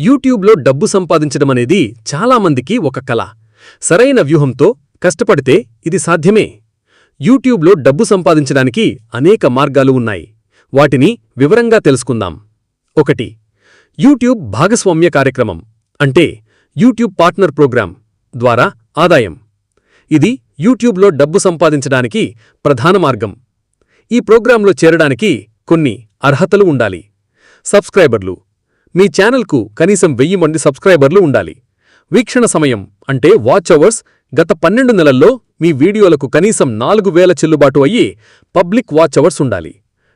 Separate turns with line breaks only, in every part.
యూట్యూబ్లో డబ్బు సంపాదించడమనేది చాలామందికి ఒక కల సరైన వ్యూహంతో కష్టపడితే ఇది సాధ్యమే. యూట్యూబ్లో డబ్బు సంపాదించడానికి అనేక మార్గాలు ఉన్నాయి. వాటిని వివరంగా తెలుసుకుందాం. ఒకటి యూట్యూబ్ భాగస్వామ్య కార్యక్రమం అంటే యూట్యూబ్ పార్ట్నర్ ప్రోగ్రాం ద్వారా ఆదాయం. ఇది యూట్యూబ్లో డబ్బు సంపాదించడానికి ప్రధాన మార్గం. ఈ ప్రోగ్రాంలో చేరడానికి కొన్ని అర్హతలు ఉండాలి. సబ్స్క్రైబర్లు మీ ఛానల్కు కనీసం వెయ్యి మంది సబ్స్క్రైబర్లు ఉండాలి. వీక్షణ సమయం అంటే వాచ్ అవర్స్ గత పన్నెండు నెలల్లో మీ వీడియోలకు కనీసం నాలుగు వేల చెల్లుబాటు అయ్యి పబ్లిక్ వాచ్ అవర్స్ ఉండాలి.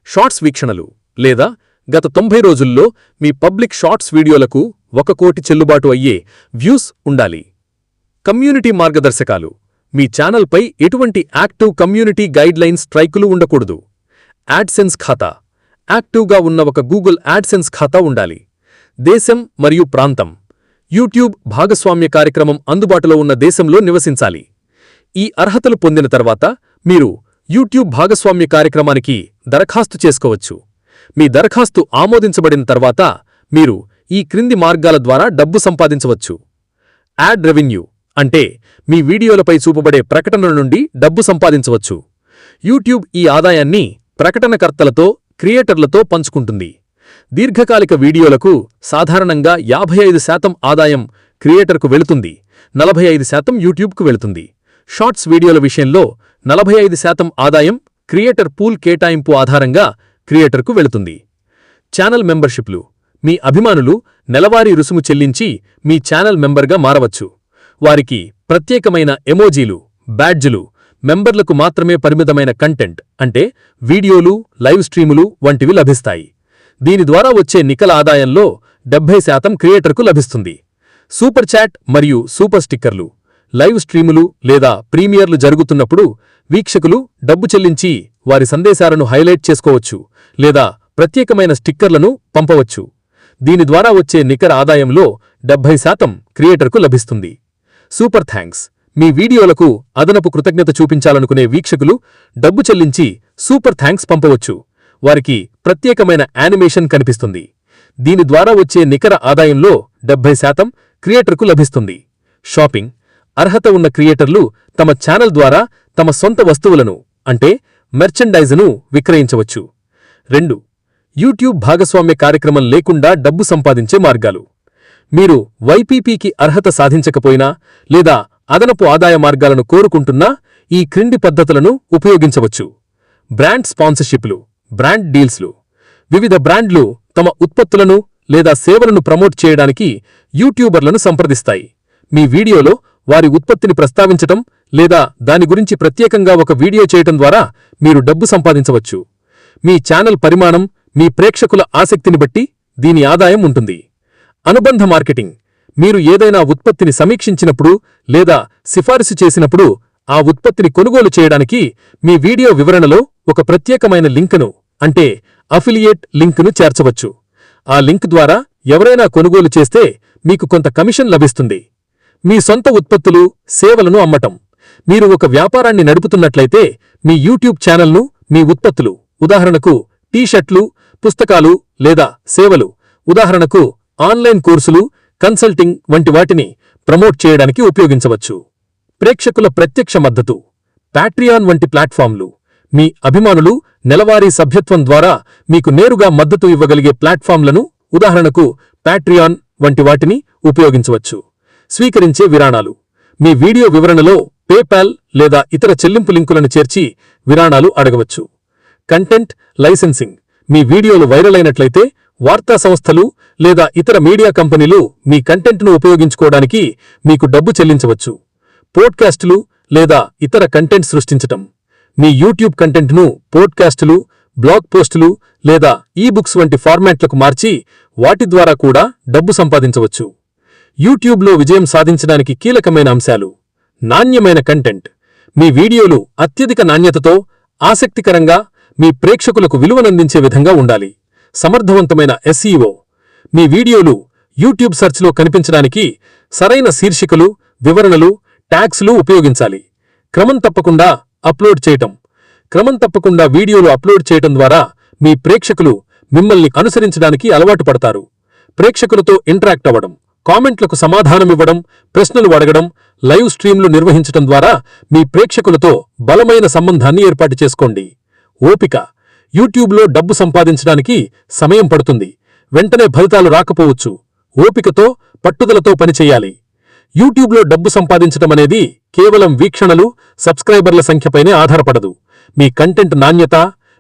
షార్ట్స్ వీక్షణలు లేదా గత తొంభై రోజుల్లో మీ పబ్లిక్ షార్ట్స్ వీడియోలకు ఒక కోటి చెల్లుబాటు అయ్యే వ్యూస్ ఉండాలి. కమ్యూనిటీ మార్గదర్శకాలు. మీ ఛానల్పై ఎటువంటి యాక్టివ్ కమ్యూనిటీ గైడ్లైన్స్ స్ట్రైకులు ఉండకూడదు. యాడ్సెన్స్ ఖాతా. యాక్టివ్గా ఉన్న ఒక గూగుల్ యాడ్సెన్స్ ఖాతా ఉండాలి. దేశం మరియు ప్రాంతం. యూట్యూబ్ భాగస్వామ్య కార్యక్రమం అందుబాటులో ఉన్న దేశంలో నివసించాలి. ఈ అర్హతలు పొందిన తర్వాత మీరు యూట్యూబ్ భాగస్వామ్య కార్యక్రమానికి దరఖాస్తు చేసుకోవచ్చు. మీ దరఖాస్తు ఆమోదించబడిన తర్వాత మీరు ఈ క్రింది మార్గాల ద్వారా డబ్బు సంపాదించవచ్చు. యాడ్ రెవెన్యూ అంటే మీ వీడియోలపై చూపబడే ప్రకటనల నుండి డబ్బు సంపాదించవచ్చు. యూట్యూబ్ ఈ ఆదాయాన్ని ప్రకటనకర్తలతో క్రియేటర్లతో పంచుకుంటుంది. దీర్ఘకాలిక వీడియోలకు సాధారణంగా యాభై ఐదు శాతం ఆదాయం క్రియేటర్కు వెళుతుంది నలభై ఐదు శాతం యూట్యూబ్కు వెళుతుంది. షార్ట్స్ వీడియోల విషయంలో నలభై ఐదు శాతం ఆదాయం క్రియేటర్ పూల్ కేటాయింపు ఆధారంగా క్రియేటర్కు వెళుతుంది. ఛానల్ మెంబర్షిప్లు. మీ అభిమానులు నెలవారీ రుసుము చెల్లించి మీ ఛానల్ మెంబర్గా మారవచ్చు. వారికి ప్రత్యేకమైన ఎమోజీలు బ్యాడ్జులు మెంబర్లకు మాత్రమే పరిమితమైన కంటెంట్ అంటే వీడియోలు లైవ్ స్ట్రీములు వంటివి లభిస్తాయి. దీని ద్వారా వచ్చే నికల ఆదాయంలో డెబ్బై శాతం క్రియేటర్కు లభిస్తుంది. సూపర్ చాట్ మరియు సూపర్ స్టిక్కర్లు లైవ్ స్ట్రీములు లేదా ప్రీమియర్లు జరుగుతున్నప్పుడు వీక్షకులు డబ్బు చెల్లించి వారి సందేశాలను హైలైట్ చేసుకోవచ్చు లేదా ప్రత్యేకమైన స్టిక్కర్లను పంపవచ్చు. దీని ద్వారా వచ్చే నికర ఆదాయంలో డెబ్బై శాతం క్రియేటర్కు లభిస్తుంది. Super thanks. మీ వీడియోలకు అదనపు కృతజ్ఞత చూపించాలనుకునే వీక్షకులు డబ్బు చెల్లించి సూపర్ థ్యాంక్స్ పంపవచ్చు. వారికి ప్రత్యేకమైన యానిమేషన్ కనిపిస్తుంది. దీని ద్వారా వచ్చే నికర ఆదాయంలో డెబ్బై శాతం క్రియేటర్కు లభిస్తుంది. షాపింగ్ అర్హత ఉన్న క్రియేటర్లు తమ ఛానల్ ద్వారా తమ సొంత వస్తువులను అంటే మెర్చెండైజ్ను విక్రయించవచ్చు. రెండు యూట్యూబ్ భాగస్వామ్య కార్యక్రమం లేకుండా డబ్బు సంపాదించే మార్గాలు. మీరు వైపీపీకి అర్హత సాధించకపోయినా లేదా అదనపు ఆదాయ మార్గాలను కోరుకుంటున్నా ఈ క్రింది పద్ధతులను ఉపయోగించవచ్చు. బ్రాండ్ స్పాన్సర్షిప్లు బ్రాండ్ డీల్స్లు. వివిధ బ్రాండ్లు తమ ఉత్పత్తులను లేదా సేవలను ప్రమోట్ చేయడానికి యూట్యూబర్లను సంప్రదిస్తాయి. మీ వీడియోలో వారి ఉత్పత్తిని ప్రస్తావించటం లేదా దాని గురించి ప్రత్యేకంగా ఒక వీడియో చేయటం ద్వారా మీరు డబ్బు సంపాదించవచ్చు. మీ ఛానల్ పరిమాణం మీ ప్రేక్షకుల ఆసక్తిని బట్టి దీని ఆదాయం ఉంటుంది. అనుబంధ మార్కెటింగ్. మీరు ఏదైనా ఉత్పత్తిని సమీక్షించినప్పుడు లేదా సిఫారసు చేసినప్పుడు ఆ ఉత్పత్తిని కొనుగోలు చేయడానికి మీ వీడియో వివరణలో ఒక ప్రత్యేకమైన లింకును అంటే అఫిలియేట్ లింకును చేర్చవచ్చు. ఆ లింక్ ద్వారా ఎవరైనా కొనుగోలు చేస్తే మీకు కొంత కమిషన్ లభిస్తుంది. మీ సొంత ఉత్పత్తులు సేవలను అమ్మటం. మీరు ఒక వ్యాపారాన్ని నడుపుతున్నట్లయితే మీ యూట్యూబ్ ఛానల్ను మీ ఉత్పత్తులు ఉదాహరణకు టీషర్ట్లు పుస్తకాలు లేదా సేవలు ఉదాహరణకు ఆన్లైన్ కోర్సులు కన్సల్టింగ్ వంటి వాటిని ప్రమోట్ చేయడానికి ఉపయోగించవచ్చు. ప్రేక్షకుల ప్రత్యక్ష మద్దతు. ప్యాట్రియాన్ వంటి ప్లాట్ఫామ్లు. మీ అభిమానులు నెలవారీ సభ్యత్వం ద్వారా మీకు నేరుగా మద్దతు ఇవ్వగలిగే ప్లాట్ఫామ్లను ఉదాహరణకు ప్యాట్రియాన్ వంటి వాటిని ఉపయోగించవచ్చు. స్వీకరించే విరాణాలు. మీ వీడియో వివరణలో పేపాల్ లేదా ఇతర చెల్లింపు లింకులను చేర్చి విరాణాలు అడగవచ్చు. Content licensing. మీ వీడియోలు వైరల్ అయినట్లయితే వార్తా సంస్థలు లేదా ఇతర మీడియా కంపెనీలు మీ కంటెంట్ను ఉపయోగించుకోవడానికి మీకు డబ్బు చెల్లించవచ్చు. పోడ్కాస్టులు లేదా ఇతర కంటెంట్ సృష్టించటం. మీ యూట్యూబ్ కంటెంట్ను పోడ్కాస్టులు బ్లాగ్ పోస్టులు లేదా ఈబుక్స్ వంటి ఫార్మాట్లకు మార్చి వాటి ద్వారా కూడా డబ్బు సంపాదించవచ్చు. యూట్యూబ్లో విజయం సాధించడానికి కీలకమైన అంశాలు. నాణ్యమైన కంటెంట్. మీ వీడియోలు అత్యధిక నాణ్యతతో ఆసక్తికరంగా మీ ప్రేక్షకులకు విలువనందించే విధంగా ఉండాలి. సమర్థవంతమైన ఎస్ఈఓ మీ వీడియోలు యూట్యూబ్ సెర్చ్లో కనిపించడానికి సరైన శీర్షికలు వివరణలు ట్యాగ్స్లు ఉపయోగించాలి. క్రమం తప్పకుండా అప్లోడ్ చేయటం. క్రమం తప్పకుండా వీడియోలు అప్లోడ్ చేయటం ద్వారా మీ ప్రేక్షకులు మిమ్మల్ని అనుసరించడానికి అలవాటు పడతారు.
ప్రేక్షకులతో ఇంటరాక్ట్ అవ్వడం కామెంట్లకు సమాధానమివ్వడం ప్రశ్నలు అడగడం లైవ్ స్ట్రీమ్లు నిర్వహించడం ద్వారా మీ ప్రేక్షకులతో బలమైన సంబంధాన్ని ఏర్పాటు చేసుకోండి. ఓపిక. యూట్యూబ్లో డబ్బు సంపాదించడానికి సమయం పడుతుంది. వెంటనే ఫలితాలు రాకపోవచ్చు. ఓపికతో పట్టుదలతో పనిచేయాలి. యూట్యూబ్లో డబ్బు సంపాదించడం అనేది కేవలం వీక్షణలు సబ్స్క్రైబర్ల సంఖ్యపైనే ఆధారపడదు. మీ కంటెంట్ నాణ్యత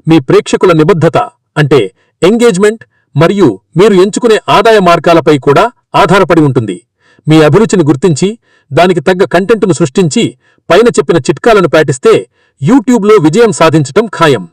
మీ ప్రేక్షకుల నిబద్ధత అంటే ఎంగేజ్మెంట్ మరియు మీరు ఎంచుకునే ఆదాయ మార్గాలపై కూడా ఆధారపడి ఉంటుంది. మీ అభిరుచిని గుర్తించి దానికి తగ్గ కంటెంట్ను సృష్టించి పైన చెప్పిన చిట్కాలను పాటిస్తే యూట్యూబ్లో విజయం సాధించటం ఖాయం.